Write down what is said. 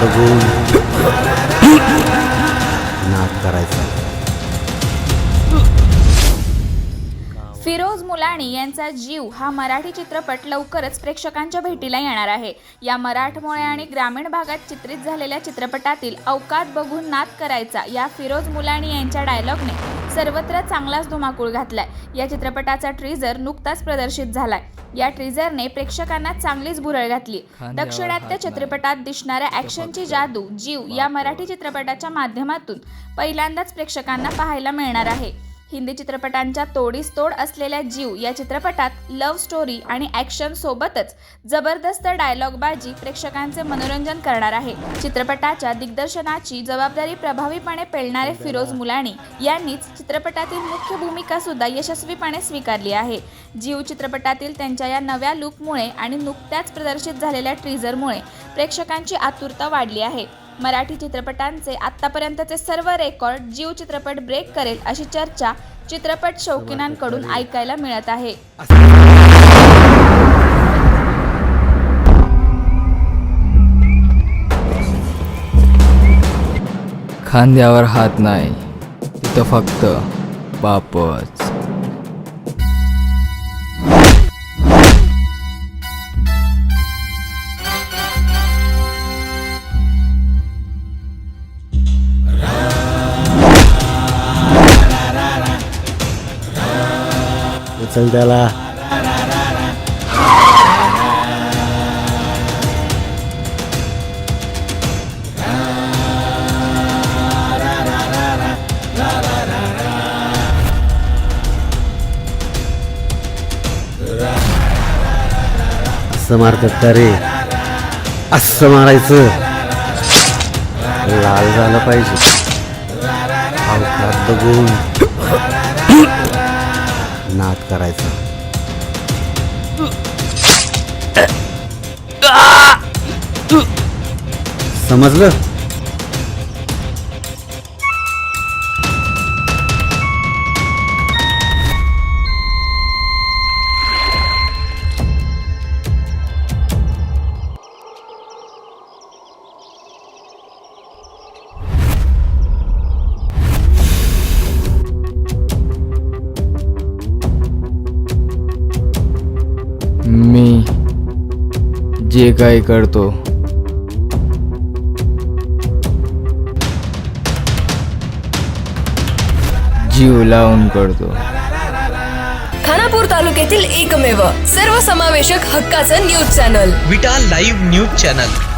बघून नाद करायचा. फिरोज मुलाणी यांचा जीव हा मराठी चित्रपट लवकरच प्रेक्षकांच्या भेटीला येणार आहे. या मराठमोळ्या आणि ग्रामीण भागात चित्रित झालेल्या चित्रपटातील अवकात बघून नाद करायचा या फिरोज मुलाणी यांच्या डायलॉगने सर्वत्र चांगलाच धुमाकूळ घातलाय. या चित्रपटाचा ट्रीजर नुकताच प्रदर्शित झालाय. या ट्रीजरने प्रेक्षकांना चांगलीच भुरळ घातली. दक्षिणात्य चित्रपटात दिसणाऱ्या ॲक्शनची जादू जीव या मराठी चित्रपटाच्या माध्यमातून पहिल्यांदाच प्रेक्षकांना पाहायला मिळणार आहे. हिंदी चित्रपटांच्या तोडीस तोड असलेल्या जीव या चित्रपटात लव्ह स्टोरी आणि ॲक्शन सोबतच जबरदस्त डायलॉगबाजी प्रेक्षकांचे मनोरंजन करणार आहे. चित्रपटाच्या दिग्दर्शनाची जबाबदारी प्रभावीपणे पेलणारे फिरोज मुलाणी यांनीच चित्रपटातील मुख्य भूमिका सुद्धा यशस्वीपणे स्वीकारली आहे. जीव चित्रपटातील त्यांच्या या नव्या लुकमुळे आणि नुकत्याच प्रदर्शित झालेल्या ट्रीझरमुळे प्रेक्षकांची आतुरता वाढली आहे. मराठी चित्रपटांचे आत्तापर्यंतचे सर्व रेकॉर्ड जीव चित्रपट ब्रेक करेल अशी चर्चा चित्रपट शौकीनांकडून ऐकायला मिळत आहे. खांद्यावर हात नाही तिथं फक्त बापच. उचल त्याला असं मारतात का रे असं मारायचं लाल झालं पाहिजे अवकात बघून नाद करायचा. समजलं? जे काही करतो. जीव लावून करतो. खानापूर तालुक्यातील एकमेव सर्वसमावेशक हक्काचं news channel. Vita live news channel.